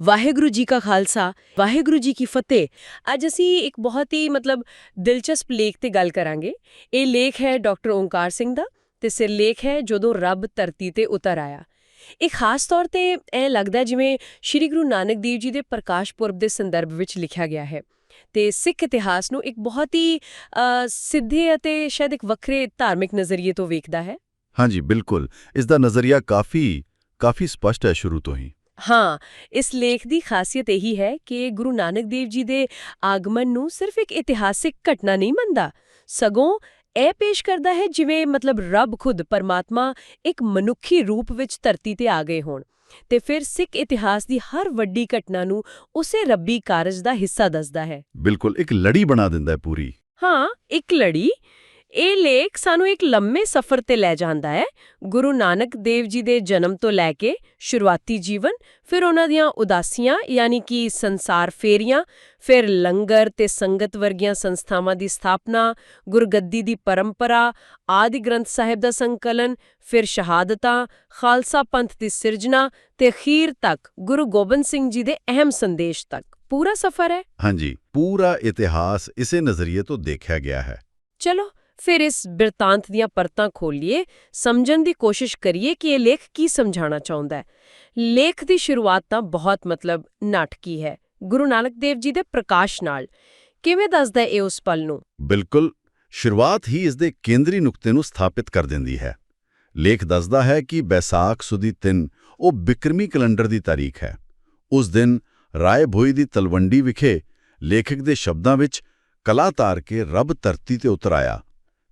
ਵਾਹਿਗੁਰੂ ਜੀ ਕਾ ਖਾਲਸਾ, ਵਾਹਿਗੁਰੂ ਜੀ ਕੀ ਫਤਿਹ। ਅੱਜ ਅਸੀਂ ਇੱਕ ਬਹੁਤ ਹੀ ਮਤਲਬ ਦਿਲਚਸਪ ਲੇਖ ਤੇ ਗੱਲ ਕਰਾਂਗੇ। ਇਹ ਲੇਖ ਹੈ ਡਾਕਟਰ ਓਂਕਾਰ ਸਿੰਘ ਦਾ ਤੇ ਸਿਰਲੇਖ ਹੈ ਜਦੋਂ ਰੱਬ ਧਰਤੀ ਤੇ ਉਤਰ ਆਇਆ। ਇਹ ਖਾਸ ਤੌਰ ਤੇ ਇਹ ਲੱਗਦਾ ਜਿਵੇਂ ਸ੍ਰੀ ਗੁਰੂ ਨਾਨਕ ਦੇਵ ਜੀ ਦੇ ਪ੍ਰਕਾਸ਼ ਪੁਰਬ ਦੇ ਸੰਦਰਭ ਵਿੱਚ ਲਿਖਿਆ ਗਿਆ ਹੈ। ਤੇ ਸਿੱਖ ਇਤਿਹਾਸ ਨੂੰ ਇੱਕ ਬਹੁਤ ਹੀ ਸਿੱਧੇ ਅਤੇ ਸ਼ਾਇਦ ਇੱਕ ਵੱਖਰੇ ਧਾਰਮਿਕ ਨਜ਼ਰੀਏ ਤੋਂ ਵੇਖਦਾ ਹੈ। ਹਾਂਜੀ, ਬਿਲਕੁਲ। ਇਸ ਦਾ ਨਜ਼ਰੀਆ ਕਾਫੀ ਕਾਫੀ ਸਪਸ਼ਟ ਹੈ ਸ਼ੁਰੂ ਤੋਂ ਹੀ। ਹਾਂ ਇਸ ਲੇਖ ਦੀ ਖਾਸੀਅਤ ਇਹੀ ਹੈ ਕਿ ਗੁਰੂ ਨਾਨਕ ਦੇਵ ਜੀ ਦੇ ਆਗਮਨ ਨੂੰ ਸਿਰਫ ਇੱਕ ਇਤਿਹਾਸਿਕ ਘਟਨਾ ਨਹੀਂ ਮੰਨਦਾ। ਸਗੋਂ ਇਹ ਪੇਸ਼ ਕਰਦਾ ਹੈ ਜਿਵੇਂ ਮਤਲਬ ਰੱਬ ਖੁਦ ਪਰਮਾਤਮਾ ਇੱਕ ਮਨੁੱਖੀ ਰੂਪ ਵਿੱਚ ਧਰਤੀ ਤੇ ਆ ਗਏ ਹੋਣ ਤੇ ਫਿਰ ਸਿੱਖ ਇਤਿਹਾਸ ਦੀ ਹਰ ਵੱਡੀ ਘਟਨਾ ਨੂੰ ਉਸੇ ਰੱਬੀ ਕਾਰਜ ਦਾ ਹਿੱਸਾ ਦੱਸਦਾ ਹੈ। ਬਿਲਕੁਲ ਇੱਕ ਲੜੀ ਬਣਾ ਦਿੰਦਾ ਹੈ ਪੂਰੀ। ਹਾਂ ਇੱਕ ਲੜੀ। ਇਹ ਲੇਖ ਸਾਨੂੰ ਇੱਕ ਲੰਮੇ ਸਫ਼ਰ ਤੇ ਲੈ ਜਾਂਦਾ ਹੈ। ਗੁਰੂ ਨਾਨਕ ਦੇਵ ਜੀ ਦੇ ਜਨਮ ਤੋਂ ਲੈ ਕੇ ਸ਼ੁਰੂਆਤੀ ਜੀਵਨ ਫਿਰ ਉਹਨਾਂ ਦੀਆਂ ਉਦਾਸੀਆਂ ਯਾਨੀ ਕਿ ਸੰਸਾਰ ਫੇਰੀਆਂ ਫਿਰ ਲੰਗਰ ਤੇ ਸੰਗਤ ਵਰਗੀਆਂ ਸੰਸਥਾਵਾਂ ਦੀ ਸਥਾਪਨਾ ਗੁਰਗੱਦੀ ਦੀ ਪਰੰਪਰਾ ਆਦਿ ਗ੍ਰੰਥ ਸਾਹਿਬ ਦਾ ਸੰਕਲਨ ਫਿਰ ਸ਼ਹਾਦਤਾਂ ਖਾਲਸਾ ਪੰਥ ਦੀ ਸਿਰਜਣਾ ਤੇ ਅਖੀਰ ਤੱਕ ਗੁਰੂ ਗੋਬਿੰਦ ਸਿੰਘ ਜੀ ਦੇ ਅਹਿਮ ਸੰਦੇਸ਼ ਤੱਕ। ਪੂਰਾ ਸਫ਼ਰ ਹੈ? ਹਾਂਜੀ ਪੂਰਾ ਇਤਿਹਾਸ ਇਸੇ ਨਜ਼ਰੀਏ ਤੋਂ ਦੇਖਿਆ ਗਿਆ ਹੈ। ਚਲੋ ਫਿਰ ਇਸ ਬਿਰਤਾਂਤ ਦੀਆਂ ਪਰਤਾਂ ਖੋਲੀਏ ਸਮਝਣ ਦੀ ਕੋਸ਼ਿਸ਼ ਕਰੀਏ ਕਿ ਇਹ ਲੇਖ ਕੀ ਸਮਝਾਉਣਾ ਚਾਹੁੰਦਾ ਹੈ। ਲੇਖ ਦੀ ਸ਼ੁਰੂਆਤ ਤਾਂ ਬਹੁਤ ਮਤਲਬ ਨਾਟਕੀ ਹੈ। ਗੁਰੂ ਨਾਨਕ ਦੇਵ ਜੀ ਦੇ ਪ੍ਰਕਾਸ਼ ਨਾਲ। ਕਿਵੇਂ ਦੱਸਦਾ ਇਹ ਉਸ ਪਲ ਨੂੰ? ਬਿਲਕੁਲ, ਸ਼ੁਰੂਆਤ ਹੀ ਇਸ ਦੇ ਕੇਂਦਰੀ ਨੁਕਤੇ ਨੂੰ ਸਥਾਪਿਤ ਕਰ ਦਿੰਦੀ ਹੈ। ਲੇਖ ਦੱਸਦਾ ਹੈ ਕਿ ਬੈਸਾਖ ਸੁਦੀ 3 ਉਹ ਬਿਕਰਮੀ ਕੈਲੰਡਰ ਦੀ ਤਾਰੀਖ ਹੈ। ਉਸ ਦਿਨ ਰਾਏ ਭੋਈ ਦੀ ਤਲਵੰਡੀ ਵਿਖੇ ਲੇਖਕ ਦੇ ਸ਼ਬਦਾਂ ਵਿੱਚ ਕਲਾ ਤਾਰ ਕੇ ਰੱਬ ਧਰਤੀ ਤੇ ਉਤਰ ਆਇਆ।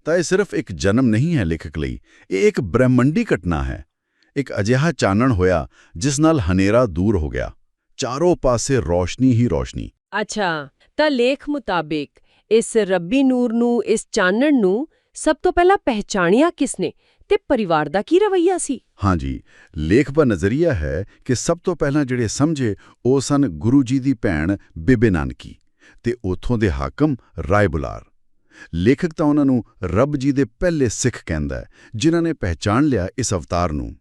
ਤਾਂ ਇਹ ਸਿਰਫ ਇੱਕ ਜਨਮ ਨਹੀਂ ਹੈ ਲੇਖਕ ਲਈ ਇਹ ਇੱਕ ਬ੍ਰਹਿਮੰਡੀ ਘਟਨਾ ਹੈ। ਇੱਕ ਅਜਿਹਾ ਚਾਨਣ ਹੋਇਆ ਜਿਸ ਨਾਲ ਹਨੇਰਾ ਦੂਰ ਹੋ ਗਿਆ। ਚਾਰੋਂ ਪਾਸੇ ਰੋਸ਼ਨੀ ਹੀ ਰੋਸ਼ਨੀ। ਅੱਛਾ ਤਾਂ ਲੇਖ ਮੁਤਾਬਿਕ ਇਸ ਰੱਬੀ ਨੂਰ ਨੂੰ ਇਸ ਚਾਨਣ ਨੂੰ ਸਭ ਤੋਂ ਪਹਿਲਾਂ ਪਹਿਚਾਣਿਆ ਕਿਸਨੇ ਤੇ ਪਰਿਵਾਰ ਦਾ ਕੀ ਰਵਈਆ ਸੀ? ਹਾਂਜੀ ਲੇਖ ਦਾ ਨਜ਼ਰੀਆ ਹੈ ਕਿ ਸਭ ਤੋਂ ਪਹਿਲਾਂ ਜਿਹੜੇ ਸਮਝੇ ਉਹ ਸਨ ਗੁਰੂ ਜੀ ਦੀ ਭੈਣ ਬੇਬੇ ਨਾਨਕੀ ਤੇ ਉਥੋਂ ਦੇ ਹਾਕਮ ਰਾਏ ਬੁਲਾਰ। ਲੇਖਕ ਤਾਂ ਉਹਨਾਂ ਨੂੰ ਰੱਬ ਜੀ ਦੇ ਪਹਿਲੇ ਸਿੱਖ ਕਹਿੰਦਾ ਹੈ ਜਿਨ੍ਹਾਂ ਨੇ ਪਹਿਚਾਣ ਲਿਆ ਇਸ ਅਵਤਾਰ ਨੂੰ।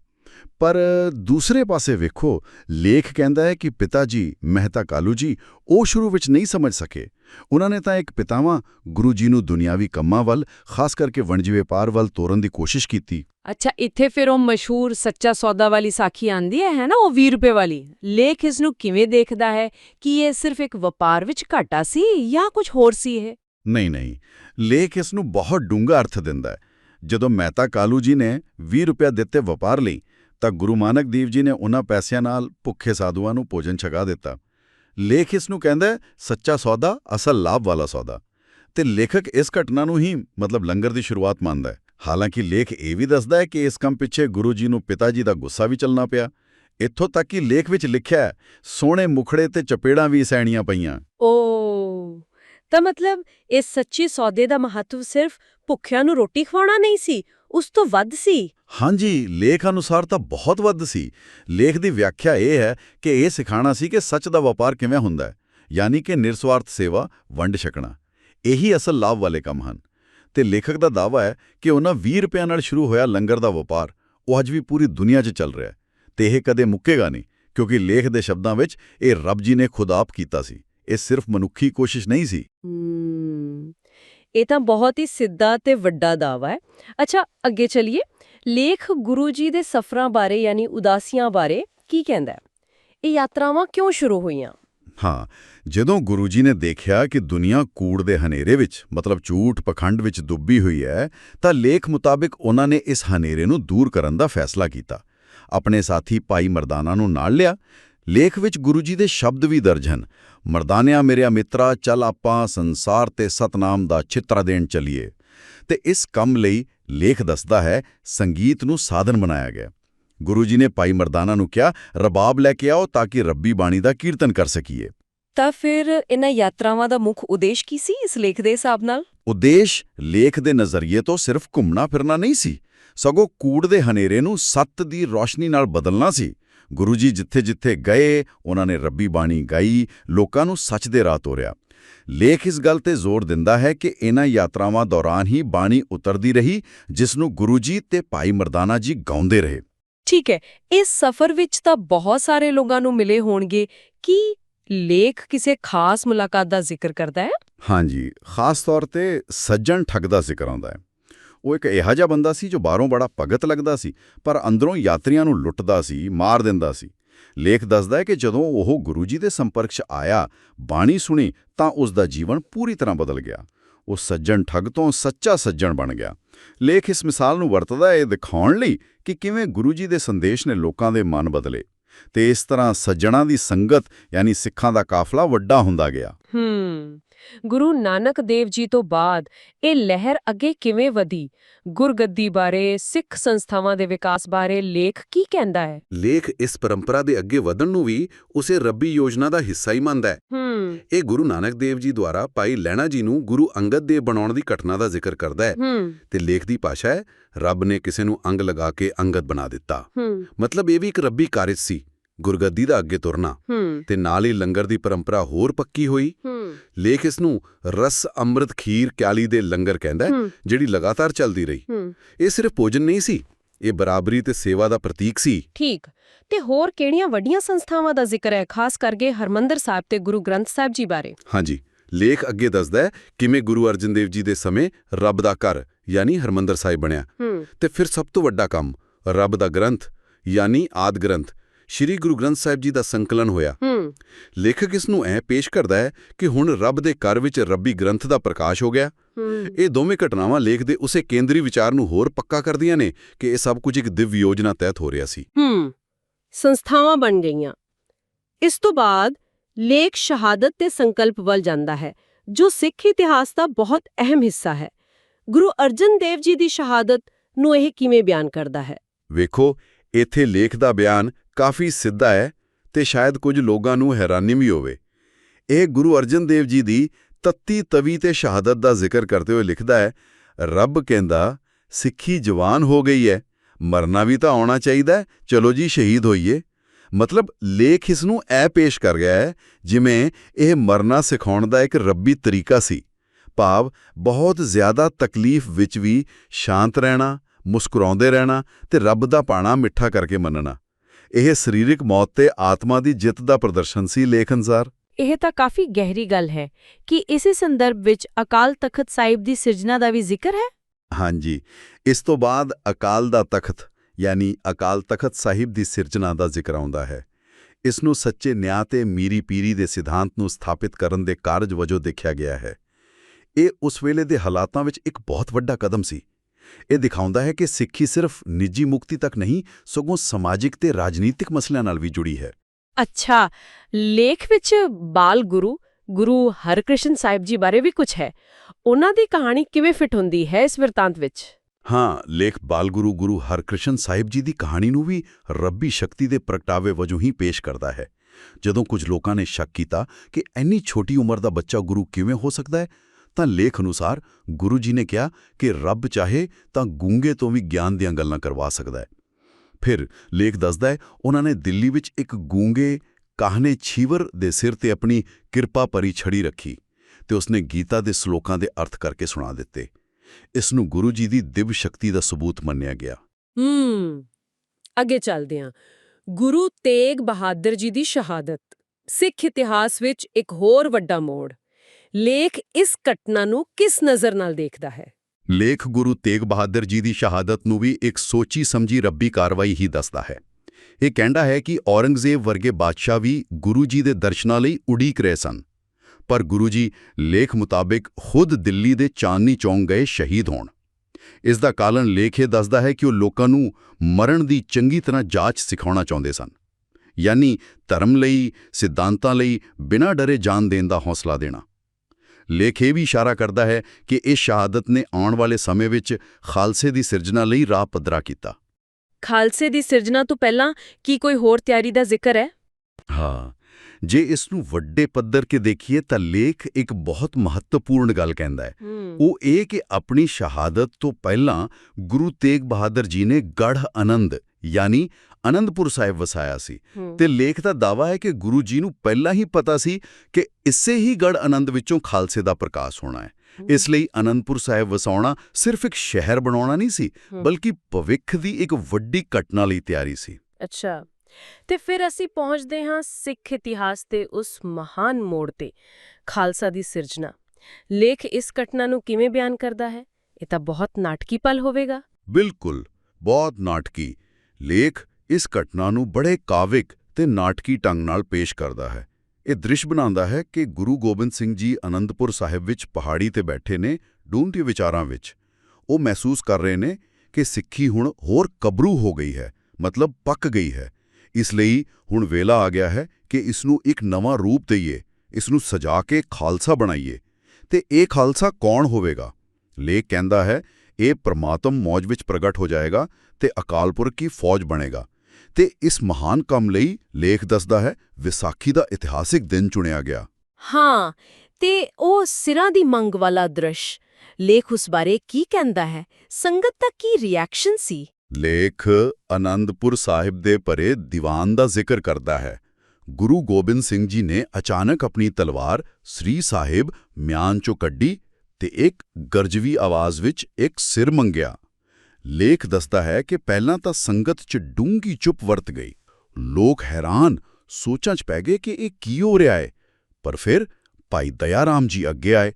ਪਰ ਦੂਸਰੇ ਪਾਸੇ ਵੇਖੋ ਲੇਖ ਕਹਿੰਦਾ ਹੈ ਕਿ ਪਿਤਾ ਜੀ ਮਹਿਤਾ ਕਾਲੂ ਜੀ ਉਹ ਸ਼ੁਰੂ ਵਿੱਚ ਨਹੀਂ ਸਮਝ ਸਕੇ। ਉਹਨਾਂ ਨੇ ਤਾਂ ਇੱਕ ਪਿਤਾਵਾਂ ਗੁਰੂ ਜੀ ਨੂੰ ਦੁਨਿਆਵੀ ਕੰਮਾਂ ਵੱਲ ਖਾਸ ਕਰਕੇ ਵਣਜੀ ਵਪਾਰ ਵੱਲ ਤੋਰਨ ਦੀ ਕੋਸ਼ਿਸ਼ ਕੀਤੀ। ਅੱਛਾ ਇੱਥੇ ਫਿਰ ਉਹ ਮਸ਼ਹੂਰ ਸੱਚਾ ਸੌਦਾ ਵਾਲੀ ਸਾਖੀ ਆਂਦੀ ਹੈ ਹੈ ਨਾ ਉਹ 20 ਰੁਪਏ ਵਾਲੀ? ਲੇਖ ਇਸ ਨੂੰ ਕਿਵੇਂ ਦੇਖਦਾ ਹੈ? ਕਿ ਇਹ ਸਿਰਫ ਇੱਕ ਵਪਾਰ ਵਿੱਚ ਘਾਟਾ ਸੀ ਜਾਂ ਕੁਝ ਹੋਰ ਸੀ ਇਹ? ਨਹੀਂ ਨਹੀਂ। ਲੇਖ ਇਸ ਨੂੰ ਬਹੁਤ ਡੂੰਘਾ ਅਰਥ ਦਿੰਦਾ ਹੈ। ਜਦੋਂ ਮਹਿਤਾ ਕਾਲੂ ਜੀ ਨੇ 20 ਰੁਪਏ ਦਿੱਤੇ ਵਪਾਰ ਲਈ, ਤਾਂ ਗੁਰੂ ਨਾਨਕ ਦੇਵ ਜੀ ਨੇ ਉਹਨਾਂ ਪੈਸਿਆਂ ਨਾਲ ਭੁੱਖੇ ਸਾਧੂਆਂ ਨੂੰ ਭੋਜਨ ਛਕਾ ਦਿੱਤਾ। ਲੇਖ ਇਸ ਨੂੰ ਕਹਿੰਦਾ ਸੱਚਾ ਸੌਦਾ, ਅਸਲ ਲਾਭ ਵਾਲਾ ਸੌਦਾ। ਤੇ ਲੇਖਕ ਇਸ ਘਟਨਾ ਨੂੰ ਹੀ ਮਤਲਬ ਲੰਗਰ ਦੀ ਸ਼ੁਰੂਆਤ ਮੰਨਦਾ ਹੈ। ਹਾਲਾਂਕਿ ਲੇਖ ਇਹ ਵੀ ਦੱਸਦਾ ਹੈ ਕਿ ਇਸ ਕੰਮ ਪਿੱਛੇ ਗੁਰੂ ਜੀ ਨੂੰ ਪਿਤਾ ਜੀ ਦਾ ਗੁੱਸਾ ਵੀ ਚੱਲਣਾ ਪਿਆ। ਇੱਥੋਂ ਤੱਕ ਕਿ ਲੇਖ ਵਿੱਚ ਲਿਖਿਆ ਸੋਹਣੇ ਮੁਖੜੇ ਤੇ ਚਪੇੜਾਂ ਵੀ ਸੈਣੀਆਂ ਪਈਆਂ। ਓ ਤਾਂ ਮਤਲਬ ਇਸ ਸੱਚੇ ਸੌਦੇ ਦਾ ਮਹੱਤਵ ਸਿਰਫ ਭੁੱਖਿਆਂ ਨੂੰ ਰੋਟੀ ਖਵਾਉਣਾ ਨਹੀਂ ਸੀ, ਉਸ ਤੋਂ ਵੱਧ ਸੀ? ਹਾਂਜੀ, ਲੇਖ ਅਨੁਸਾਰ ਤਾਂ ਬਹੁਤ ਵੱਧ ਸੀ। ਲੇਖ ਦੀ ਵਿਆਖਿਆ ਇਹ ਹੈ ਕਿ ਇਹ ਸਿਖਾਣਾ ਸੀ ਕਿ ਸੱਚ ਦਾ ਵਪਾਰ ਕਿਵੇਂ ਹੁੰਦਾ ਹੈ, ਯਾਨੀ ਕਿ ਨਿਰਸਵਾਰਥ ਸੇਵਾ, ਵੰਡ ਛਕਣਾ। ਇਹੀ ਅਸਲ ਲਾਭ ਵਾਲੇ ਕੰਮ ਹਨ। ਤੇ ਲੇਖਕ ਦਾ ਦਾਵਾ ਹੈ ਕਿ ਉਹਨਾਂ 20 ਰੁਪਿਆਂ ਨਾਲ ਸ਼ੁਰੂ ਹੋਇਆ ਲੰਗਰ ਦਾ ਵਪਾਰ, ਉਹ ਅੱਜ ਵੀ ਪੂਰੀ ਦੁਨੀਆ 'ਚ ਚੱਲ ਰਿਹਾ ਹੈ। ਤੇ ਇਹ ਕਦੇ ਮੁੱਕੇਗਾ ਨਹੀਂ, ਕਿਉਂਕਿ ਲੇਖ ਦੇ ਸ਼ਬਦਾਂ ਵਿੱਚ ਇਹ ਰੱਬ ਜੀ ਨੇ ਖੁਦ ਆਪ ਕੀਤਾ ਸੀ। ਇਹ ਸਿਰਫ ਮਨੁੱਖੀ ਕੋਸ਼ਿਸ਼ ਨਹੀਂ ਸੀ। ਇਹ ਤਾਂ ਬਹੁਤ ਹੀ ਸਿੱਧਾ ਤੇ ਵੱਡਾ ਦਾਵਾ ਹੈ। ਅੱਛਾ ਅੱਗੇ ਚਲਿਏ। ਲੇਖ ਗੁਰੂ ਜੀ ਦੇ ਸਫ਼ਰਾਂ ਬਾਰੇ ਯਾਨੀ ਉਦਾਸੀਆਂ ਬਾਰੇ ਕੀ ਕਹਿੰਦਾ ਇਹ ਯਾਤਰਾਵਾਂ ਕਿਉਂ ਸ਼ੁਰੂ ਹੋਈਆਂ? ਹਾਂ ਜਦੋਂ ਗੁਰੂ ਜੀ ਨੇ ਦੇਖਿਆ ਕਿ ਦੁਨੀਆ ਕੂੜ ਦੇ ਹਨੇਰੇ ਵਿੱਚ ਮਤਲਬ ਝੂਠ ਪਖੰਡ ਵਿੱਚ ਡੁੱਬੀ ਹੋਈ ਹੈ ਤਾਂ ਲੇਖ ਮੁਤਾਬਿਕ ਉਹਨਾਂ ਨੇ ਇਸ ਹਨੇਰੇ ਨੂੰ ਦੂਰ ਕਰਨ ਦਾ ਫੈਸਲਾ ਕੀਤਾ। ਆਪਣੇ ਸਾਥੀ ਭਾਈ ਮਰਦਾਨਾ ਨੂੰ ਨਾਲ ਲਿਆ ਲੇਖ ਵਿੱਚ ਗੁਰੂ ਜੀ ਦੇ ਸ਼ਬਦ ਵੀ ਦਰਜ ਹਨ। ਮਰਦਾਨਿਆ ਮੇਰਿਆ ਮਿੱਤਰਾ ਚੱਲ ਆਪਾਂ ਸੰਸਾਰ ਤੇ ਸਤਨਾਮ ਦਾ ਚਿੱਤਰਾ ਦੇਣ ਚੱਲੀਏ। ਤੇ ਇਸ ਕੰਮ ਲਈ ਲੇਖ ਦੱਸਦਾ ਹੈ ਸੰਗੀਤ ਨੂੰ ਸਾਧਨ ਬਣਾਇਆ ਗਿਆ। ਗੁਰੂ ਜੀ ਨੇ ਭਾਈ ਮਰਦਾਨਾ ਨੂੰ ਕਿਹਾ ਰਬਾਬ ਲੈ ਕੇ ਆਓ ਤਾਂ ਕਿ ਰੱਬੀ ਬਾਣੀ ਦਾ ਕੀਰਤਨ ਕਰ ਸਕੀਏ। ਤਾਂ ਫਿਰ ਇਹਨਾਂ ਯਾਤਰਾਵਾਂ ਦਾ ਮੁੱਖ ਉਦੇਸ਼ ਕੀ ਸੀ ਇਸ ਲੇਖ ਦੇ ਹਿਸਾਬ ਨਾਲ? ਉਦੇਸ਼ ਲੇਖ ਦੇ ਨਜ਼ਰੀਏ ਤੋਂ ਸਿਰਫ ਘੁੰਮਣਾ ਫਿਰਨਾ ਨਹੀਂ ਸੀ। ਸਗੋਂ ਕੂੜ ਦੇ ਹਨੇਰੇ ਨੂੰ ਸੱਤ ਦੀ ਰੋਸ਼ਨੀ ਨਾਲ ਬਦਲਣਾ ਸੀ। ਗੁਰੂ ਜੀ ਜਿੱਥੇ-ਜਿੱਥੇ ਗਏ ਉਹਨਾਂ ਨੇ ਰੱਬੀ ਬਾਣੀ ਗਾਈ ਲੋਕਾਂ ਨੂੰ ਸੱਚ ਦੇ ਰਾਹ ਤੋਰਿਆ। ਲੇਖ ਇਸ ਗੱਲ ਤੇ ਜ਼ੋਰ ਦਿੰਦਾ ਹੈ ਕਿ ਇਹਨਾਂ ਯਾਤਰਾਵਾਂ ਦੌਰਾਨ ਹੀ ਬਾਣੀ ਉਤਰਦੀ ਰਹੀ ਜਿਸ ਨੂੰ ਗੁਰੂ ਜੀ ਤੇ ਭਾਈ ਮਰਦਾਨਾ ਜੀ ਗਾਉਂਦੇ ਰਹੇ। ਠੀਕ ਹੈ ਇਸ ਸਫ਼ਰ ਵਿੱਚ ਤਾਂ ਬਹੁਤ ਸਾਰੇ ਲੋਕਾਂ ਨੂੰ ਮਿਲੇ ਹੋਣਗੇ। ਕੀ ਲੇਖ ਕਿਸੇ ਖਾਸ ਮੁਲਾਕਾਤ ਦਾ ਜ਼ਿਕਰ ਕਰਦਾ ਹੈ? ਹਾਂਜੀ ਖਾਸ ਤੌਰ ਤੇ ਸੱਜਣ ਠੱਗ ਦਾ ਜ਼ਿਕਰ ਆਉਂਦਾ ਹੈ। ਉਹ ਇੱਕ ਇਹੋ ਜਿਹਾ ਬੰਦਾ ਸੀ ਜੋ ਬਾਹਰੋਂ ਬੜਾ ਭਗਤ ਲੱਗਦਾ ਸੀ, ਪਰ ਅੰਦਰੋਂ ਯਾਤਰੀਆਂ ਨੂੰ ਲੁੱਟਦਾ ਸੀ, ਮਾਰ ਦਿੰਦਾ ਸੀ। ਲੇਖ ਦੱਸਦਾ ਹੈ ਕਿ ਜਦੋਂ ਉਹ ਗੁਰੂ ਜੀ ਦੇ ਸੰਪਰਕ 'ਚ ਆਇਆ, ਬਾਣੀ ਸੁਣੀ, ਤਾਂ ਉਸ ਦਾ ਜੀਵਨ ਪੂਰੀ ਤਰ੍ਹਾਂ ਬਦਲ ਗਿਆ। ਉਹ ਸੱਜਣ ਠੱਗ ਤੋਂ ਸੱਚਾ ਸੱਜਣ ਬਣ ਗਿਆ। ਲੇਖ ਇਸ ਮਿਸਾਲ ਨੂੰ ਵਰਤਦਾ ਹੈ ਇਹ ਦਿਖਾਉਣ ਲਈ ਕਿ ਕਿਵੇਂ ਗੁਰੂ ਜੀ ਦੇ ਸੰਦੇਸ਼ ਨੇ ਲੋਕਾਂ ਦੇ ਮਨ ਬਦਲੇ ਤੇ ਇਸ ਤਰ੍ਹਾਂ ਸੱਜਣਾ ਦੀ ਸੰਗਤ, ਯਾਨੀ ਸਿੱਖਾਂ ਦਾ ਕਾਫਲਾ ਵੱਡਾ ਹੁੰਦਾ ਗਿਆ। ਹੂੰ। ਗੁਰੂ ਨਾਨਕ ਦੇਵ ਜੀ ਤੋਂ ਬਾਅਦ ਇਹ ਲਹਿਰ ਅੱਗੇ ਕਿਵੇਂ ਵਧੀ? ਗੁਰਗੱਦੀ ਬਾਰੇ ਸਿੱਖ ਸੰਸਥਾਵਾਂ ਦੇ ਵਿਕਾਸ ਬਾਰੇ ਲੇਖ ਕੀ ਕਹਿੰਦਾ ਹੈ? ਲੇਖ ਇਸ ਪਰੰਪਰਾ ਦੇ ਅੱਗੇ ਵਧਣ ਨੂੰ ਵੀ ਉਸੇ ਰੱਬੀ ਯੋਜਨਾ ਦਾ ਹਿੱਸਾ ਹੀ ਮੰਨਦਾ ਹੈ। ਇਹ ਗੁਰੂ ਨਾਨਕ ਦੇਵ ਜੀ ਦੁਆਰਾ ਭਾਈ ਲੈਣਾ ਜੀ ਨੂੰ ਗੁਰੂ ਅੰਗਦ ਦੇਵ ਬਣਾਉਣ ਦੀ ਘਟਨਾ ਦਾ ਜ਼ਿਕਰ ਕਰਦਾ ਹੈ। ਤੇ ਲੇਖ ਦੀ ਭਾਸ਼ਾ ਹੈ ਰੱਬ ਨੇ ਕਿਸੇ ਨੂੰ ਅੰਗ ਲਗਾ ਕੇ ਅੰਗਦ ਬਣਾ ਦਿੱਤਾ। ਮਤਲਬ ਇਹ ਵੀ ਇੱਕ ਰੱਬੀ ਕਾਰਜ ਸੀ। ਗੁਰਗੱਦੀ ਦਾ ਅੱਗੇ ਤੁਰਨਾ ਤੇ ਨਾਲ ਹੀ ਲੰਗਰ ਦੀ ਪਰੰਪਰਾ ਹੋਰ ਪੱਕੀ ਹੋਈ। ਲੇਖ ਇਸ ਨੂੰ ਰਸ ਅੰਮ੍ਰਿਤ ਖੀਰ ਕਿਆਲੀ ਦੇ ਲੰਗਰ ਕਹਿੰਦਾ ਜਿਹੜੀ ਲਗਾਤਾਰ ਚੱਲਦੀ ਰਹੀ। ਇਹ ਸਿਰਫ ਭੋਜਨ ਨਹੀਂ ਸੀ ਇਹ ਬਰਾਬਰੀ ਤੇ ਸੇਵਾ ਦਾ ਪ੍ਰਤੀਕ ਸੀ। ਠੀਕ। ਤੇ ਹੋਰ ਕਿਹੜੀਆਂ ਵੱਡੀਆਂ ਸੰਸਥਾਵਾਂ ਦਾ ਜ਼ਿਕਰ ਹੈ ਖਾਸ ਕਰਕੇ ਹਰਮੰਦਰ ਸਾਹਿਬ ਤੇ ਗੁਰੂ ਗ੍ਰੰਥ ਸਾਹਿਬ ਜੀ ਬਾਰੇ? ਹਾਂਜੀ। ਲੇਖ ਅੱਗੇ ਦੱਸਦਾ ਹੈ ਕਿਵੇਂ ਗੁਰੂ ਅਰਜਨ ਦੇਵ ਜੀ ਦੇ ਸਮੇਂ ਰੱਬ ਦਾ ਘਰ ਯਾਨੀ ਹਰਮੰਦਰ ਸਾਹਿਬ ਬਣਿਆ। ਤੇ ਫਿਰ ਸਭ ਤੋਂ ਵੱਡਾ ਕੰਮ ਰੱਬ ਦਾ ਗ੍ਰੰਥ ਯਾਨੀ ਆਦ ਗ੍ਰੰਥ ਸ਼੍ਰੀ ਗੁਰੂ ਗ੍ਰੰਥ ਸਾਹਿਬ ਜੀ ਦਾ ਸੰਕਲਨ ਹੋਇਆ। ਹੂੰ। ਲੇਖਕ ਇਸ ਨੂੰ ਐ ਪੇਸ਼ ਕਰਦਾ ਹੈ ਕਿ ਹੁਣ ਰੱਬ ਦੇ ਘਰ ਵਿੱਚ ਰੱਬੀ ਗ੍ਰੰਥ ਦਾ ਪ੍ਰਕਾਸ਼ ਹੋ ਗਿਆ। ਇਹ ਦੋਵੇਂ ਘਟਨਾਵਾਂ ਲੇਖ ਦੇ ਉਸੇ ਕੇਂਦਰੀ ਵਿਚਾਰ ਨੂੰ ਹੋਰ ਪੱਕਾ ਕਰਦੀਆਂ ਨੇ ਕਿ ਇਹ ਸਭ ਕੁਝ ਇੱਕ ਦਿਵ ਯੋਜਨਾ ਤਹਿਤ ਹੋ ਰਿਹਾ ਸੀ। ਹੂੰ। ਸੰਸਥਾਵਾਂ ਬਣ ਗਈਆਂ। ਇਸ ਤੋਂ ਬਾਅਦ ਲੇਖ ਸ਼ਹਾਦਤ ਤੇ ਸੰਕਲਪ ਵੱਲ ਜਾਂਦਾ ਹੈ ਜੋ ਸਿੱਖ ਇਤਿਹਾਸ ਦਾ ਬਹੁਤ ਅਹਿਮ ਹਿੱਸਾ ਹੈ। ਗੁਰੂ ਅਰਜਨ ਦੇਵ ਜੀ ਦੀ ਸ਼ਹਾਦਤ ਨੂੰ ਇਹ ਕਿਵੇਂ ਬਿਆਨ ਕਰਦਾ ਹੈ? ਵੇਖੋ ਇੱਥੇ ਲੇਖ ਦਾ ਬਿਆਨ ਕਾਫੀ ਸਿੱਧਾ ਹੈ ਤੇ ਸ਼ਾਇਦ ਕੁਝ ਲੋਕਾਂ ਨੂੰ ਹੈਰਾਨੀ ਵੀ ਹੋਵੇ। ਇਹ ਗੁਰੂ ਅਰਜਨ ਦੇਵ ਜੀ ਦੀ ਤੱਤੀ ਤਵੀ ਤੇ ਸ਼ਹਾਦਤ ਦਾ ਜ਼ਿਕਰ ਕਰਦੇ ਹੋਏ ਲਿਖਦਾ ਹੈ, ਰੱਬ ਕਹਿੰਦਾ, ਸਿੱਖੀ ਜਵਾਨ ਹੋ ਗਈ ਹੈ ਮਰਨਾ ਵੀ ਤਾਂ ਆਉਣਾ ਚਾਹੀਦਾ ਚਲੋ ਜੀ ਸ਼ਹੀਦ ਹੋਈਏ। ਮਤਲਬ ਲੇਖ ਇਸ ਨੂੰ ਐ ਪੇਸ਼ ਕਰ ਗਿਆ ਹੈ, ਜਿਵੇਂ ਇਹ ਮਰਨਾ ਸਿਖਾਉਣ ਦਾ ਇੱਕ ਰੱਬੀ ਤਰੀਕਾ ਸੀ। ਭਾਵ ਬਹੁਤ ਜ਼ਿਆਦਾ ਤਕਲੀਫ ਵਿੱਚ ਵੀ ਸ਼ਾਂਤ ਰਹਿਣਾ, ਮੁਸਕਰਾਉਂਦੇ ਰਹਿਣਾ ਤੇ ਰੱਬ ਦਾ ਪਾਣਾ ਮਿੱਠਾ ਕਰਕੇ ਮੰਨਣਾ। ਇਹ ਸਰੀਰਕ ਮੌਤ ਤੇ ਆਤਮਾ ਦੀ ਜਿੱਤ ਦਾ ਪ੍ਰਦਰਸ਼ਨ ਸੀ ਲੇਖ ਅਨੁਸਾਰ ਇਹ ਤਾਂ ਕਾਫੀ ਗਹਿਰੀ ਗੱਲ ਹੈ ਕਿ ਇਸੇ ਸੰਦਰਭ ਵਿੱਚ ਅਕਾਲ ਤਖਤ ਸਾਹਿਬ ਦੀ ਸਿਰਜਣਾ ਦਾ ਵੀ ਜ਼ਿਕਰ ਹੈ? ਹਾਂਜੀ ਇਸ ਤੋਂ ਬਾਅਦ ਅਕਾਲ ਦਾ ਤਖਤ ਯਾਨੀ ਅਕਾਲ ਤਖਤ ਸਾਹਿਬ ਦੀ ਸਿਰਜਣਾ ਦਾ ਜ਼ਿਕਰ ਆਉਂਦਾ ਹੈ। ਇਸ ਨੂੰ ਸੱਚੇ ਨਿਆਂ ਤੇ ਮੀਰੀ ਪੀਰੀ ਦੇ ਸਿਧਾਂਤ ਨੂੰ ਸਥਾਪਿਤ ਕਰਨ ਦੇ ਕਾਰਜ ਵਜੋਂ ਦੇਖਿਆ ਗਿਆ ਹੈ। ਇਹ ਉਸ ਵੇਲੇ ਦੇ ਹਾਲਾਤਾਂ ਵਿੱਚ ਇੱਕ ਬਹੁਤ ਵੱਡਾ ਕਦਮ ਸੀ। ਇਹ ਦਿਖਾਉਂਦਾ ਹੈ ਕਿ ਸਿੱਖੀ ਸਿਰਫ ਨਿੱਜੀ ਮੁਕਤੀ ਤੱਕ ਨਹੀਂ ਸਗੋਂ ਸਮਾਜਿਕ ਤੇ ਰਾਜਨੀਤਿਕ ਮਸਲਿਆਂ ਨਾਲ ਵੀ ਜੁੜੀ ਹੈ। ਅੱਛਾ ਲੇਖ ਵਿੱਚ ਬਾਲ ਗੁਰੂ ਗੁਰੂ ਹਰਕ੍ਰਿਸ਼ਨ ਸਾਹਿਬ ਜੀ ਬਾਰੇ ਵੀ ਕੁਝ ਹੈ। ਉਹਨਾਂ ਦੀ ਕਹਾਣੀ ਕਿਵੇਂ ਫਿੱਟ ਹੁੰਦੀ ਹੈ ਇਸ ਵਰਤਾਂਤ ਵਿੱਚ? ਹਾਂ ਲੇਖ ਬਾਲਗੁਰੂ ਗੁਰੂ ਹਰਕ੍ਰਿਸ਼ਨ ਸਾਹਿਬ ਜੀ ਦੀ ਕਹਾਣੀ ਨੂੰ ਵੀ ਰੱਬੀ ਸ਼ਕਤੀ ਦੇ ਪ੍ਰਗਟਾਵੇ ਵਜੋਂ ਹੀ ਪੇਸ਼ ਕਰਦਾ ਹੈ। ਜਦੋਂ ਕੁਝ ਲੋਕਾਂ ਨੇ ਸ਼ੱਕ ਕੀਤਾ ਕਿ ਇੰਨੀ ਛੋਟੀ ਉਮਰ ਦਾ ਬੱਚਾ ਗੁਰੂ ਕਿਵੇਂ ਹੋ ਸਕਦਾ ਹੈ ਤਾਂ ਲੇਖ ਅਨੁਸਾਰ ਗੁਰੂ ਜੀ ਨੇ ਕਿਹਾ ਕਿ ਰੱਬ ਚਾਹੇ ਤਾਂ ਗੂੰਗੇ ਤੋਂ ਵੀ ਗਿਆਨ ਦੀਆਂ ਗੱਲਾਂ ਕਰਵਾ ਸਕਦਾ ਹੈ। ਫਿਰ ਲੇਖ ਦੱਸਦਾ ਹੈ, ਉਹਨਾਂ ਨੇ ਦਿੱਲੀ ਵਿੱਚ ਇੱਕ ਗੂੰਗੇ ਕਾਹਨੇ ਛੀਵਰ ਦੇ ਸਿਰ ਤੇ ਆਪਣੀ ਕਿਰਪਾ ਪਰੀ ਛੜੀ ਰੱਖੀ ਤੇ ਉਸਨੇ ਗੀਤਾ ਦੇ ਸ਼ਲੋਕਾਂ ਦੇ ਅਰਥ ਕਰਕੇ ਸੁਣਾ ਦਿੱਤੇ। ਇਸ ਨੂੰ ਗੁਰੂ ਜੀ ਦੀ ਦਿਵ ਸ਼ਕਤੀ ਦਾ ਸਬੂਤ ਮੰਨਿਆ ਗਿਆ। ਹੂੰ, ਅੱਗੇ ਚੱਲਦੇ ਹਾਂ। ਗੁਰੂ ਤੇਗ ਬਹਾਦਰ ਜੀ ਦੀ ਸ਼ਹਾਦਤ। ਸਿੱਖ ਇਤਿਹਾਸ ਵਿੱਚ ਇੱਕ ਹੋਰ ਵੱਡਾ ਮੋੜ। ਲੇਖ ਇਸ ਘਟਨਾ ਨੂੰ ਕਿਸ ਨਜ਼ਰ ਨਾਲ ਦੇਖਦਾ ਹੈ? ਲੇਖ ਗੁਰੂ ਤੇਗ ਬਹਾਦਰ ਜੀ ਦੀ ਸ਼ਹਾਦਤ ਨੂੰ ਵੀ ਇੱਕ ਸੋਚੀ ਸਮਝੀ ਰੱਬੀ ਕਾਰਵਾਈ ਹੀ ਦੱਸਦਾ ਹੈ। ਇਹ ਕਹਿੰਦਾ ਹੈ ਕਿ ਔਰੰਗਜ਼ੇਬ ਵਰਗੇ ਬਾਦਸ਼ਾਹ ਵੀ ਗੁਰੂ ਜੀ ਦੇ ਦਰਸ਼ਨਾਂ ਲਈ ਉਡੀਕ ਰਹੇ ਸਨ। ਪਰ ਗੁਰੂ ਜੀ ਲੇਖ ਮੁਤਾਬਿਕ ਖੁਦ ਦਿੱਲੀ ਦੇ ਚਾਂਦਨੀ ਚੌਂਕ ਗਏ ਸ਼ਹੀਦ ਹੋਣ। ਇਸ ਦਾ ਕਾਰਨ ਲੇਖ ਇਹ ਦੱਸਦਾ ਹੈ ਕਿ ਉਹ ਲੋਕਾਂ ਨੂੰ ਮਰਨ ਦੀ ਚੰਗੀ ਤਰ੍ਹਾਂ ਜਾਂਚ ਸਿਖਾਉਣਾ ਚਾਹੁੰਦੇ ਸਨ। ਯਾਨੀ ਧਰਮ ਲਈ, ਸਿਧਾਂਤਾਂ ਲਈ ਬਿਨਾਂ ਡਰੇ ਜਾਨ ਦੇਣ ਦਾ ਹੌਸਲਾ ਦੇਣਾ। ਲੇਖ ਇਹ ਵੀ ਇਸ਼ਾਰਾ ਕਰਦਾ ਹੈ ਕਿ ਇਸ ਸ਼ਹਾਦਤ ਨੇ ਆਉਣ ਵਾਲੇ ਸਮੇਂ ਵਿੱਚ ਖਾਲਸੇ ਦੀ ਸਿਰਜਣਾ ਲਈ ਰਾਹ ਪੱਧਰਾ ਕੀਤਾ। ਖਾਲਸੇ ਦੀ ਸਿਰਜਣਾ ਤੋਂ ਪਹਿਲਾਂ ਕੀ ਕੋਈ ਹੋਰ ਤਿਆਰੀ ਦਾ ਜ਼ਿਕਰ ਹੈ? ਹਾਂ ਜੇ ਇਸ ਨੂੰ ਵੱਡੇ ਪੱਧਰ ਕੇ ਦੇਖੀਏ ਤਾਂ ਲੇਖ ਇੱਕ ਬਹੁਤ ਮਹੱਤਵਪੂਰਨ ਗੱਲ ਕਹਿੰਦਾ ਹੈ। ਉਹ ਇਹ ਕਿ ਆਪਣੀ ਸ਼ਹਾਦਤ ਤੋਂ ਪਹਿਲਾਂ ਗੁਰੂ ਤੇਗ ਬਹਾਦਰ ਜੀ ਨੇ ਗੜ੍ਹ ਆਨੰਦ ਯਾਨੀ ਆਨੰਦਪੁਰ ਸਾਹਿਬ ਵਸਾਇਆ ਸੀ। ਤੇ ਲੇਖ ਦਾ ਦਾਵਾ ਹੈ ਕਿ ਗੁਰੂ ਜੀ ਨੂੰ ਪਹਿਲਾਂ ਹੀ ਪਤਾ ਸੀ ਕਿ ਇਸੇ ਹੀ ਗੜ੍ਹ ਆਨੰਦ ਵਿੱਚੋਂ ਖਾਲਸੇ ਦਾ ਪ੍ਰਕਾਸ਼ ਹੋਣਾ ਹੈ। ਇਸ ਲਈ ਅਨੰਦਪੁਰ ਸਾਹਿਬ ਵਸਾਉਣਾ ਸਿਰਫ ਇੱਕ ਸ਼ਹਿਰ ਬਣਾਉਣਾ ਨਹੀਂ ਸੀ। ਬਲਕਿ ਭਵਿੱਖ ਦੀ ਇੱਕ ਵੱਡੀ ਘਟਨਾ ਲਈ ਤਿਆਰੀ ਸੀ। ਅੱਛਾ। ਤੇ ਫਿਰ ਅਸੀਂ ਪਹੁੰਚਦੇ ਹਾਂ ਸਿੱਖ ਇਤਿਹਾਸ ਦੇ ਉਸ ਮਹਾਨ ਮੋੜ ਤੇ ਖਾਲਸਾ ਦੀ ਸਿਰਜਣਾ। ਲੇਖ ਇਸ ਘਟਨਾ ਨੂੰ ਕਿਵੇਂ ਬਿਆਨ ਕਰਦਾ ਹੈ? ਇਹ ਤਾਂ ਬਹੁਤ ਨਾਟਕੀ ਪਲ ਹੋਵੇਗਾ। ਬਿਲਕੁਲ ਬਹੁਤ ਨਾਟਕੀ। ਲੇਖ ਇਸ ਘਟਨਾ ਨੂੰ ਬੜੇ ਕਾਵਿਕ ਤੇ ਨਾਟਕੀ ਢੰਗ ਨਾਲ ਪੇਸ਼ ਕਰਦਾ ਹੈ। ਇਹ ਦ੍ਰਿਸ਼ ਬਣਾਉਂਦਾ ਹੈ ਕਿ ਗੁਰੂ ਗੋਬਿੰਦ ਸਿੰਘ ਜੀ ਅਨੰਦਪੁਰ ਸਾਹਿਬ ਵਿੱਚ ਪਹਾੜੀ ਤੇ ਬੈਠੇ ਨੇ ਡੂੰਘੇ ਵਿਚਾਰਾਂ ਵਿੱਚ। ਉਹ ਮਹਿਸੂਸ ਕਰ ਰਹੇ ਨੇ ਕਿ ਸਿੱਖੀ ਹੁਣ ਹੋਰ ਕਬਰੂ ਹੋ ਗਈ ਹੈ, ਮਤਲਬ ਪੱਕ ਗਈ ਹੈ। ਇਸ ਲਈ ਹੁਣ ਵੇਲਾ ਆ ਗਿਆ ਹੈ ਕਿ ਇਸ ਨੂੰ ਇੱਕ ਨਵਾਂ ਰੂਪ ਦਈਏ ਇਸ ਨੂੰ ਸਜਾ ਕੇ ਖਾਲਸਾ ਬਣਾਈਏ। ਤੇ ਇਹ ਖਾਲਸਾ ਕੌਣ ਹੋਵੇਗਾ? ਲੇਖ ਕਹਿੰਦਾ ਹੈ, ਇਹ ਪ੍ਰਮਾਤਮ ਮੌਜ ਵਿੱਚ ਪ੍ਰਗਟ ਹੋ ਜਾਏਗਾ ਤੇ ਅਕਾਲ ਪੁਰਖ ਦੀ ਫੌਜ ਬਣੇਗਾ। ਤੇ ਇਸ ਮਹਾਨ ਕੰਮ ਲਈ ਲੇਖ ਦੱਸਦਾ ਹੈ ਵਿਸਾਖੀ ਦਾ ਇਤਿਹਾਸਿਕ ਦਿਨ ਚੁਣਿਆ ਗਿਆ। ਹਾਂ ਤੇ ਉਹ ਸਿਰਾਂ ਦੀ ਮੰਗ ਵਾਲਾ ਦ੍ਰਿਸ਼। ਲੇਖ ਉਸ ਬਾਰੇ ਕੀ ਕਹਿੰਦਾ ਹੈ? ਸੰਗਤ ਦਾ ਕੀ ਰਿਐਕਸ਼ਨ ਸੀ? ਲੇਖ ਆਨੰਦਪੁਰ ਸਾਹਿਬ ਦੇ ਭਰੇ ਦੀਵਾਨ ਦਾ ਜ਼ਿਕਰ ਕਰਦਾ ਹੈ। ਗੁਰੂ ਗੋਬਿੰਦ ਸਿੰਘ ਜੀ ਨੇ ਅਚਾਨਕ ਆਪਣੀ ਤਲਵਾਰ ਸ੍ਰੀ ਸਾਹਿਬ ਮਿਆਨ ਚੋਂ ਕੱਢੀ ਤੇ ਇੱਕ ਗਰਜਵੀ ਆਵਾਜ਼ ਵਿੱਚ ਇੱਕ ਸਿਰ ਮੰਗਿਆ। ਲੇਖ ਦੱਸਦਾ ਹੈ ਕਿ ਪਹਿਲਾਂ ਤਾਂ ਸੰਗਤ 'ਚ ਡੂੰਗੀ ਚੁੱਪ ਵਰਤ ਗਈ। ਲੋਕ ਹੈਰਾਨ, ਸੋਚਾਂ 'ਚ ਪੈ ਗਏ ਕਿ ਇਹ ਕੀ ਹੋ ਰਿਹਾ ਹੈ ਪਰ ਫਿਰ ਭਾਈ ਦਇਆ ਰਾਮ ਜੀ ਅੱਗੇ ਆਏ।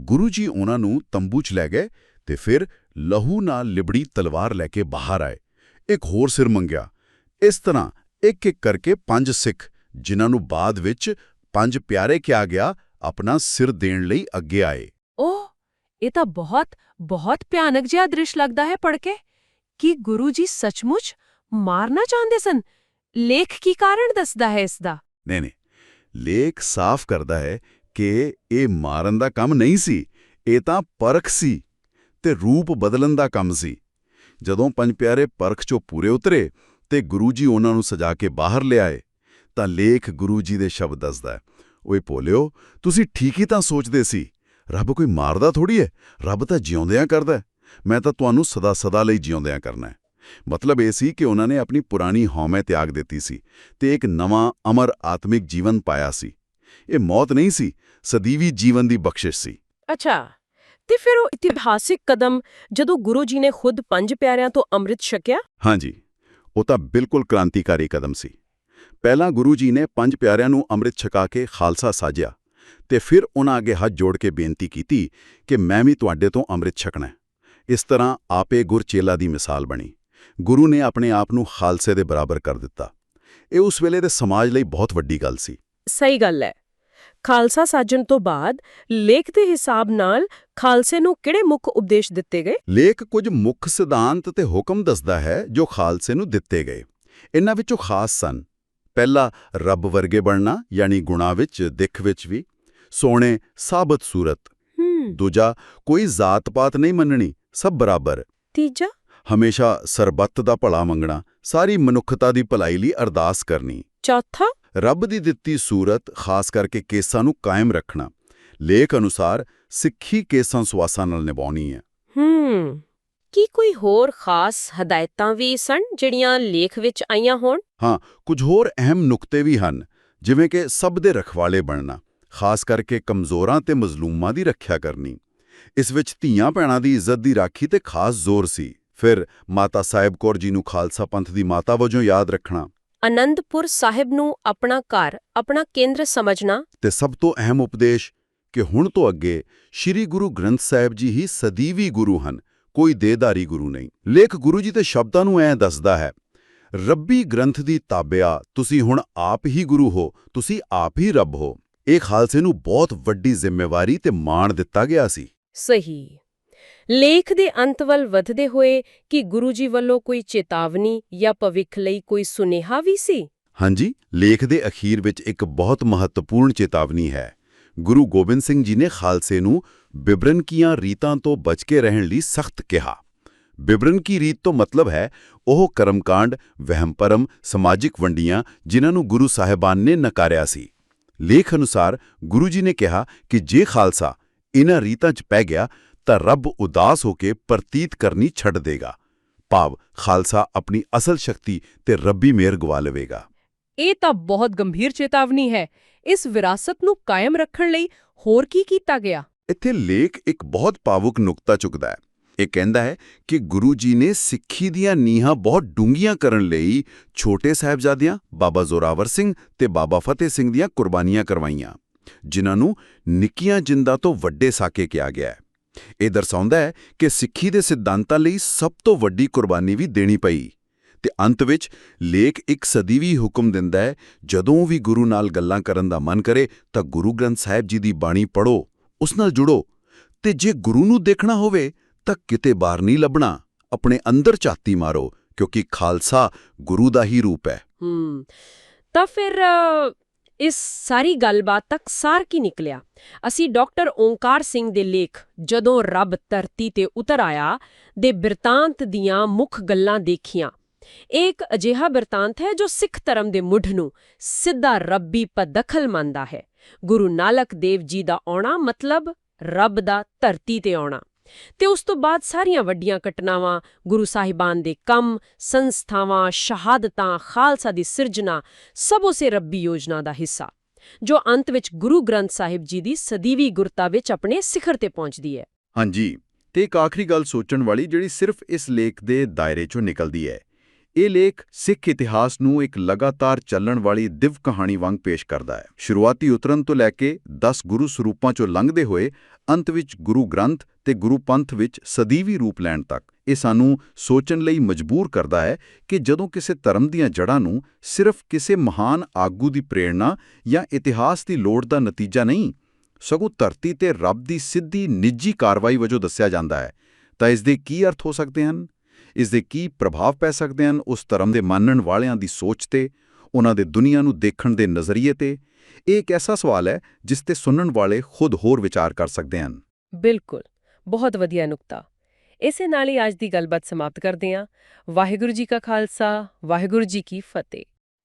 ਗੁਰੂ ਜੀ ਉਹਨਾਂ ਨੂੰ ਤੰਬੂ 'ਚ ਲੈ ਗਏ ਤੇ ਫਿਰ ਲਹੂ ਨਾਲ ਲਿਬੜੀ ਤਲਵਾਰ ਲੈ ਕੇ ਬਾਹਰ ਆਏ। ਇੱਕ ਹੋਰ ਸਿਰ ਮੰਗਿਆ। ਇਸ ਤਰ੍ਹਾਂ ਇੱਕ ਇੱਕ ਕਰਕੇ ਪੰਜ ਸਿੱਖ, ਜਿਨ੍ਹਾਂ ਨੂੰ ਬਾਅਦ ਵਿੱਚ ਪੰਜ ਪਿਆਰੇ ਕਿਹਾ ਗਿਆ, ਆਪਣਾ ਸਿਰ ਦੇਣ ਲਈ ਅੱਗੇ ਆਏ। ਓਹ ਇਹ ਤਾਂ ਬਹੁਤ ਬਹੁਤ ਭਿਆਨਕ ਜਿਹਾ ਦ੍ਰਿਸ਼ ਲੱਗਦਾ ਹੈ ਪੜ੍ਹ ਕੇ। ਕੀ ਗੁਰੂ ਜੀ ਸੱਚਮੁੱਚ ਮਾਰਨਾ ਚਾਹੁੰਦੇ ਸਨ? ਲੇਖ ਕੀ ਕਾਰਨ ਦੱਸਦਾ ਹੈ ਇਸ ਦਾ? ਨਹੀਂ ਨਹੀਂ। ਲੇਖ ਸਾਫ਼ ਕਰਦਾ ਹੈ ਕਿ ਇਹ ਮਾਰਨ ਦਾ ਕੰਮ ਨਹੀਂ ਸੀ, ਇਹ ਤਾਂ ਪਰਖ ਸੀ ਤੇ ਰੂਪ ਬਦਲਣ ਦਾ ਕੰਮ ਸੀ। ਜਦੋਂ ਪੰਜ ਪਿਆਰੇ ਪਰਖ ਚੋਂ ਪੂਰੇ ਉਤਰੇ ਤੇ ਗੁਰੂ ਜੀ ਉਹਨਾਂ ਨੂੰ ਸਜਾ ਕੇ ਬਾਹਰ ਲਿਆਏ, ਤਾਂ ਲੇਖ ਗੁਰੂ ਜੀ ਦੇ ਸ਼ਬਦ ਦੱਸਦਾ ਹੈ, ਓਏ ਭੋਲਿਓ, ਤੁਸੀਂ ਠੀਕ ਹੀ ਤਾਂ ਸੋਚਦੇ ਸੀ ਰੱਬ ਕੋਈ ਮਾਰਦਾ ਥੋੜੀ ਹੈ ਰੱਬ ਤਾਂ ਜਿਉਂਦਿਆਂ ਕਰਦਾ। ਮੈਂ ਤਾਂ ਤੁਹਾਨੂੰ ਸਦਾ ਸਦਾ ਲਈ ਜਿਉਂਦਿਆਂ ਕਰਨਾ ਮਤਲਬ ਇਹ ਸੀ ਕਿ ਉਹਨਾਂ ਨੇ ਆਪਣੀ ਪੁਰਾਣੀ ਹਉਮੈ ਤਿਆਗ ਦਿੱਤੀ ਸੀ ਤੇ ਇੱਕ ਨਵਾਂ ਅਮਰ ਆਤਮਿਕ ਜੀਵਨ ਪਾਇਆ ਸੀ। ਇਹ ਮੌਤ ਨਹੀਂ ਸੀ ਸਦੀਵੀ ਜੀਵਨ ਦੀ ਬਖਸ਼ਿਸ਼ ਸੀ। ਅੱਛਾ। ਤੇ ਫਿਰ ਉਹ ਇਤਿਹਾਸਿਕ ਕਦਮ ਜਦੋਂ ਗੁਰੂ ਜੀ ਨੇ ਖੁਦ ਪੰਜ ਪਿਆਰਿਆਂ ਤੋਂ ਅੰਮ੍ਰਿਤ ਛਕਿਆ? ਹਾਂਜੀ। ਉਹ ਤਾਂ ਬਿਲਕੁਲ ਕ੍ਰਾਂਤੀਕਾਰੀ ਕਦਮ ਸੀ। ਪਹਿਲਾਂ ਗੁਰੂ ਜੀ ਨੇ ਪੰਜ ਪਿਆਰਿਆਂ ਨੂੰ ਅੰਮ੍ਰਿਤ ਛਕਾ ਕੇ ਖਾਲਸਾ ਸਾਜਿਆ। ਤੇ ਫਿਰ ਉਹਨਾਂ ਅੱਗੇ ਹੱਥ ਜੋੜ ਕੇ ਬੇਨਤੀ ਕੀਤੀ ਕਿ ਮੈਂ ਵੀ ਤੁਹਾਡੇ ਤੋਂ ਅੰਮ੍ਰਿਤ ਛਕਣਾ। ਇਸ ਤਰ੍ਹਾਂ ਆਪੇ ਗੁਰਚੇਲਾ ਦੀ ਮਿਸਾਲ ਬਣੀ। ਗੁਰੂ ਨੇ ਆਪਣੇ ਆਪ ਨੂੰ ਖਾਲਸੇ ਦੇ ਬਰਾਬਰ ਕਰ ਦਿੱਤਾ। ਇਹ ਉਸ ਵੇਲੇ ਦੇ ਸਮਾਜ ਲਈ ਬਹੁਤ ਵੱਡੀ ਗੱਲ ਸੀ। ਸਹੀ ਗੱਲ ਹੈ। ਖਾਲਸਾ ਸਾਜਣ ਤੋਂ ਬਾਅਦ ਲੇਖ ਦੇ ਹਿਸਾਬ ਨਾਲ ਖਾਲਸੇ ਨੂੰ ਕਿਹੜੇ ਮੁੱਖ ਉਪਦੇਸ਼ ਦਿੱਤੇ ਗਏ? ਲੇਖ ਕੁਝ ਮੁੱਖ ਸਿਧਾਂਤ ਤੇ ਹੁਕਮ ਦੱਸਦਾ ਹੈ ਜੋ ਖਾਲਸੇ ਨੂੰ ਦਿੱਤੇ ਗਏ। ਇਨ੍ਹਾਂ ਵਿੱਚੋਂ ਖਾਸ ਸਨ। ਪਹਿਲਾ ਰੱਬ ਵਰਗੇ ਬਣਨਾ ਯਾਨੀ ਗੁਣਾ ਵਿੱਚ ਦਿੱਖ ਵਿੱਚ ਵੀ। ਸੋਹਣੇ ਸਾਬਤ ਸੂਰਤ। ਹੂੰ। ਦੂਜਾ ਕੋਈ ਜ਼ਾਤ-ਪਾਤ ਨਹੀਂ ਮੰਨਣੀ ਸਭ ਬਰਾਬਰ। ਤੀਜਾ? ਹਮੇਸ਼ਾ ਸਰਬੱਤ ਦਾ ਭਲਾ ਮੰਗਣਾ ਸਾਰੀ ਮਨੁੱਖਤਾ ਦੀ ਭਲਾਈ ਲਈ ਅਰਦਾਸ ਕਰਨੀ। ਚੌਥਾ? ਰੱਬ ਦੀ ਦਿੱਤੀ ਸੂਰਤ ਖਾਸ ਕਰਕੇ ਕੇਸਾਂ ਨੂੰ ਕਾਇਮ ਰੱਖਣਾ। ਲੇਖ ਅਨੁਸਾਰ ਸਿੱਖੀ ਕੇਸਾਂ ਸੁਆਸਾਂ ਨਾਲ ਨਿਭਾਉਣੀ ਹੈ। ਹੂੰ। ਕੀ ਕੋਈ ਹੋਰ ਖਾਸ ਹਦਾਇਤਾਂ ਵੀ ਸਨ ਜਿਹੜੀਆਂ ਲੇਖ ਵਿੱਚ ਆਈਆਂ ਹੋਣ? ਹਾਂ ਕੁਝ ਹੋਰ ਅਹਿਮ ਨੁਕਤੇ ਵੀ ਹਨ ਜਿਵੇਂ ਕਿ ਸਭ ਦੇ ਰਖਵਾਲੇ ਬਣਨਾ। ਖਾਸ ਕਰਕੇ ਕਮਜ਼ੋਰਾਂ ਤੇ ਮਜ਼ਲੂਮਾਂ ਦੀ ਰੱਖਿਆ ਕਰਨੀ। ਇਸ ਵਿੱਚ ਧੀਆਂ ਭੈਣਾਂ ਦੀ ਇੱਜ਼ਤ ਦੀ ਰਾਖੀ ਤੇ ਖਾਸ ਜ਼ੋਰ ਸੀ। ਫਿਰ ਮਾਤਾ ਸਾਹਿਬ ਕੌਰ ਜੀ ਨੂੰ ਖਾਲਸਾ ਪੰਥ ਦੀ ਮਾਤਾ ਵਜੋਂ ਯਾਦ ਰੱਖਣਾ। ਅਨੰਦਪੁਰ ਸਾਹਿਬ ਨੂੰ ਆਪਣਾ ਘਰ ਆਪਣਾ ਕੇਂਦਰ ਸਮਝਣਾ। ਤੇ ਸਭ ਤੋਂ ਅਹਿਮ ਉਪਦੇਸ਼ ਕਿ ਹੁਣ ਤੋਂ ਅੱਗੇ ਸ੍ਰੀ ਗੁਰੂ ਗ੍ਰੰਥ ਸਾਹਿਬ ਜੀ ਹੀ ਸਦੀਵੀ ਗੁਰੂ ਹਨ ਕੋਈ ਦੇਦਾਰੀ ਗੁਰੂ ਨਹੀਂ। ਲੇਖ ਗੁਰੂ ਜੀ ਦੇ ਸ਼ਬਦਾਂ ਨੂੰ ਐਂ ਦੱਸਦਾ ਹੈ ਰੱਬੀ ਗ੍ਰੰਥ ਦੀ ਤਾਬਿਆ ਤੁਸੀਂ ਹੁਣ ਆਪ ਹੀ ਗੁਰੂ ਹੋ ਤੁਸੀਂ ਆਪ ਹੀ ਰੱਬ ਹੋ। ਇਹ ਖਾਲਸੇ ਨੂੰ ਬਹੁਤ ਵੱਡੀ ਜ਼ਿੰਮੇਵਾਰੀ ਤੇ ਮਾਣ ਦਿੱਤਾ ਗਿਆ ਸੀ। ਸਹੀ। ਲੇਖ ਦੇ ਅੰਤ ਵੱਲ ਵਧਦੇ ਹੋਏ ਕਿ ਗੁਰੂ ਜੀ ਵੱਲੋਂ ਕੋਈ ਚੇਤਾਵਨੀ ਜਾਂ ਭਵਿੱਖ ਲਈ ਕੋਈ ਸੁਨੇਹਾ ਵੀ ਸੀ? ਹਾਂਜੀ ਲੇਖ ਦੇ ਅਖੀਰ ਵਿੱਚ ਇੱਕ ਬਹੁਤ ਮਹੱਤਵਪੂਰਨ ਚੇਤਾਵਨੀ ਹੈ। ਗੁਰੂ ਗੋਬਿੰਦ ਸਿੰਘ ਜੀ ਨੇ ਖਾਲਸੇ ਨੂੰ ਬਿਬਰਨ ਕੀਆਂ ਰੀਤਾਂ ਤੋਂ ਬਚ ਕੇ ਰਹਿਣ ਲਈ ਸਖਤ ਕਿਹਾ। ਬਿਬਰਨ ਕੀ ਰੀਤ ਤੋਂ ਮਤਲਬ ਹੈ? ਉਹ ਕਰਮਕਾਂਡ ਵਹਿਮ-ਭਰਮ ਸਮਾਜਿਕ ਵੰਡੀਆਂ ਜਿਨ੍ਹਾਂ ਨੂੰ ਗੁਰੂ ਸਾਹਿਬਾਨ ਨੇ ਨਕਾਰਿਆ ਸੀ। ਲੇਖ ਅਨੁਸਾਰ ਗੁਰੂ ਜੀ ਨੇ ਕਿਹਾ ਕਿ ਜੇ ਖਾਲਸਾ ਇਨ੍ਹਾਂ ਰੀਤਾਂ 'ਚ ਪੈ ਗਿਆ ਤਾਂ ਰੱਬ ਉਦਾਸ ਹੋ ਕੇ ਪ੍ਰਤੀਤ ਕਰਨੀ ਛੱਡ ਦੇਗਾ। ਭਾਵ ਖਾਲਸਾ ਆਪਣੀ ਅਸਲ ਸ਼ਕਤੀ ਤੇ ਰੱਬੀ ਮਿਹਰ ਗਵਾ ਲਵੇਗਾ। ਇਹ ਤਾਂ ਬਹੁਤ ਗੰਭੀਰ ਚੇਤਾਵਨੀ ਹੈ। ਇਸ ਵਿਰਾਸਤ ਨੂੰ ਕਾਇਮ ਰੱਖਣ ਲਈ ਹੋਰ ਕੀ ਕੀਤਾ ਗਿਆ? ਇੱਥੇ ਲੇਖ ਇੱਕ ਬਹੁਤ ਭਾਵੁਕ ਨੁਕਤਾ ਚੁੱਕਦਾ ਹੈ। ਇਹ ਕਹਿੰਦਾ ਹੈ ਕਿ ਗੁਰੂ ਜੀ ਨੇ ਸਿੱਖੀ ਦੀਆਂ ਨੀਹਾਂ ਬਹੁਤ ਡੂੰਘੀਆਂ ਕਰਨ ਲਈ ਛੋਟੇ ਸਾਹਿਬਜ਼ਾਦਿਆਂ, ਬਾਬਾ ਜ਼ੋਰਾਵਰ ਸਿੰਘ ਤੇ ਬਾਬਾ ਫਤਿਹ ਸਿੰਘ ਦੀਆਂ ਕੁਰਬਾਨੀਆਂ ਕਰਵਾਈਆਂ, ਜਿਨ੍ਹਾਂ ਨੂੰ ਨਿੱਕੀਆਂ ਜਿੰਦਾਂ ਤੋਂ ਵੱਡੇ ਸਾਕੇ ਕਿਹਾ ਗਿਆ ਹੈ। ਇਹ ਦਰਸਾਉਂਦਾ ਹੈ ਕਿ ਸਿੱਖੀ ਦੇ ਸਿਧਾਂਤਾਂ ਲਈ ਸਭ ਤੋਂ ਵੱਡੀ ਕੁਰਬਾਨੀ ਵੀ ਦੇਣੀ ਪਈ ਤੇ ਅੰਤ ਵਿੱਚ ਲੇਖ ਇੱਕ ਸਦੀਵੀ ਹੁਕਮ ਦਿੰਦਾ ਹੈ, ਜਦੋਂ ਵੀ ਗੁਰੂ ਨਾਲ ਗੱਲਾਂ ਕਰਨ ਦਾ ਮਨ ਕਰੇ ਤਾਂ ਗੁਰੂ ਗ੍ਰੰਥ ਸਾਹਿਬ ਜੀ ਦੀ ਬਾਣੀ ਪੜੋ ਉਸ ਨਾਲ ਜੁੜੋ ਤੇ ਜੇ ਗੁਰੂ ਨੂੰ ਦੇਖਣਾ ਹੋਵੇ ਤਾਂ ਕਿਤੇ ਬਾਹਰ ਨਹੀਂ ਲੱਭਣਾ, ਆਪਣੇ ਅੰਦਰ ਝਾਤੀ ਮਾਰੋ, ਕਿਉਂਕਿ ਖਾਲਸਾ ਗੁਰੂ ਦਾ ਹੀ ਰੂਪ ਹੈ। ਹੂੰ, ਤਾਂ ਫਿਰ ਇਸ ਸਾਰੀ ਗੱਲਬਾਤ ਤੱਕ ਸਾਰ ਕੀ ਨਿਕਲਿਆ? ਅਸੀਂ ਡਾਕਟਰ ਓਂਕਾਰ ਸਿੰਘ ਦੇ ਲੇਖ ਜਦੋਂ ਰੱਬ ਧਰਤੀ ਤੇ ਉਤਰ ਆਇਆ ਦੇ ਬਿਰਤਾਂਤ ਦੀਆਂ ਮੁੱਖ ਗੱਲਾਂ ਦੇਖੀਆਂ। ਇਹ ਇੱਕ ਅਜਿਹਾ ਬਿਰਤਾਂਤ ਹੈ ਜੋ ਸਿੱਖ ਧਰਮ ਦੇ ਮੁੱਢ ਨੂੰ ਸਿੱਧਾ ਰੱਬੀ ਪਦਖਲ ਮੰਨਦਾ ਹੈ। ਗੁਰੂ ਨਾਨਕ ਦੇਵ ਜੀ ਦਾ ਆਉਣਾ ਮਤਲਬ ਰੱਬ ਦਾ ਧਰਤੀ ਤੇ ਆਉਣਾ। ਤੇ ਉਸ ਤੋਂ ਬਾਅਦ ਸਾਰੀਆਂ ਵੱਡੀਆਂ ਘਟਨਾਵਾਂ, ਗੁਰੂ ਸਾਹਿਬਾਨ ਦੇ ਕੰਮ, ਸੰਸਥਾਵਾਂ, ਸ਼ਹਾਦਤਾਂ, ਖਾਲਸਾ ਦੀ ਸਿਰਜਣਾ, ਸਭ ਉਸੇ ਰੱਬੀ ਯੋਜਨਾ ਦਾ ਹਿੱਸਾ, ਜੋ ਅੰਤ ਵਿੱਚ ਗੁਰੂ ਗ੍ਰੰਥ ਸਾਹਿਬ ਜੀ ਦੀ ਸਦੀਵੀ ਗੁਰਤਾ ਵਿੱਚ ਆਪਣੇ ਸਿਖਰ ਤੇ ਪਹੁੰਚਦੀ ਹੈ। ਹਾਂਜੀ, ਤੇ ਇੱਕ ਆਖਰੀ ਗੱਲ ਸੋਚਣ ਵਾਲੀ ਜਿਹੜੀ ਸਿਰਫ ਇਸ ਲੇਖ ਦੇ ਦਾਇਰੇ 'ਚੋਂ ਨਿਕਲਦੀ ਹੈ। ਇਹ ਲੇਖ ਸਿੱਖ ਇਤਿਹਾਸ ਨੂੰ ਇੱਕ ਲਗਾਤਾਰ ਚੱਲਣ ਵਾਲੀ ਦਿਵ ਕਹਾਣੀ ਵਾਂਗ ਪੇਸ਼ ਕਰਦਾ ਹੈ। ਸ਼ੁਰੂਆਤੀ ਉਤਰਨ ਤੋਂ ਲੈ ਕੇ 10 ਗੁਰੂ ਸਰੂਪਾਂ 'ਚੋਂ ਲੰਘਦੇ ਹੋਏ ਅੰਤ ਵਿੱਚ ਗੁਰੂ ਗ੍ਰੰਥ ਤੇ ਗੁਰੂ ਪੰਥ ਵਿੱਚ ਸਦੀਵੀ ਰੂਪ ਲੈਣ ਤੱਕ ਇਹ ਸਾਨੂੰ ਸੋਚਣ ਲਈ ਮਜਬੂਰ ਕਰਦਾ ਹੈ ਕਿ ਜਦੋਂ ਕਿਸੇ ਧਰਮ ਦੀਆਂ ਜੜ੍ਹਾਂ ਨੂੰ ਸਿਰਫ ਕਿਸੇ ਮਹਾਨ ਆਗੂ ਦੀ ਪ੍ਰੇਰਣਾ ਜਾਂ ਇਤਿਹਾਸ ਦੀ ਲੋੜ ਦਾ ਨਤੀਜਾ ਨਹੀਂ, ਸਗੋਂ ਧਰਤੀ ਤੇ ਰੱਬ ਦੀ ਸਿੱਧੀ ਨਿੱਜੀ ਕਾਰਵਾਈ ਵਜੋਂ ਦੱਸਿਆ ਜਾਂਦਾ ਹੈ। ਤਾਂ ਇਸ ਦੇ ਕੀ ਅਰਥ ਹੋ ਸਕਦੇ ਹਨ? ਇਸ ਦੇ ਕੀ ਪ੍ਰਭਾਵ ਪੈ ਸਕਦੇ ਹਨ, ਉਸ ਧਰਮ ਦੇ ਮੰਨਣ ਵਾਲਿਆਂ ਦੀ ਸੋਚ ਤੇ, ਉਹਨਾਂ ਦੇ ਦੁਨੀਆ ਨੂੰ ਦੇਖਣ ਦੇ ਨਜ਼ਰੀਏ ਤੇ, ਇਹ ਇੱਕ ਐਸਾ ਸਵਾਲ ਹੈ ਜਿਸ ਤੇ ਸੁਣਨ ਵਾਲੇ ਖੁਦ ਹੋਰ ਵਿਚਾਰ ਕਰ ਸਕਦੇ ਹਨ। ਬਿਲਕੁਲ, ਬਹੁਤ ਵਧੀਆ ਨੁਕਤਾ। ਇਸੇ ਨਾਲ ਹੀ ਅੱਜ ਦੀ ਗੱਲਬਾਤ ਸਮਾਪਤ ਕਰਦੇ ਹਾਂ। ਵਾਹਿਗੁਰੂ ਜੀ ਕਾ ਖਾਲਸਾ, ਵਾਹਿਗੁਰੂ ਜੀ ਕੀ ਫਤਿਹ।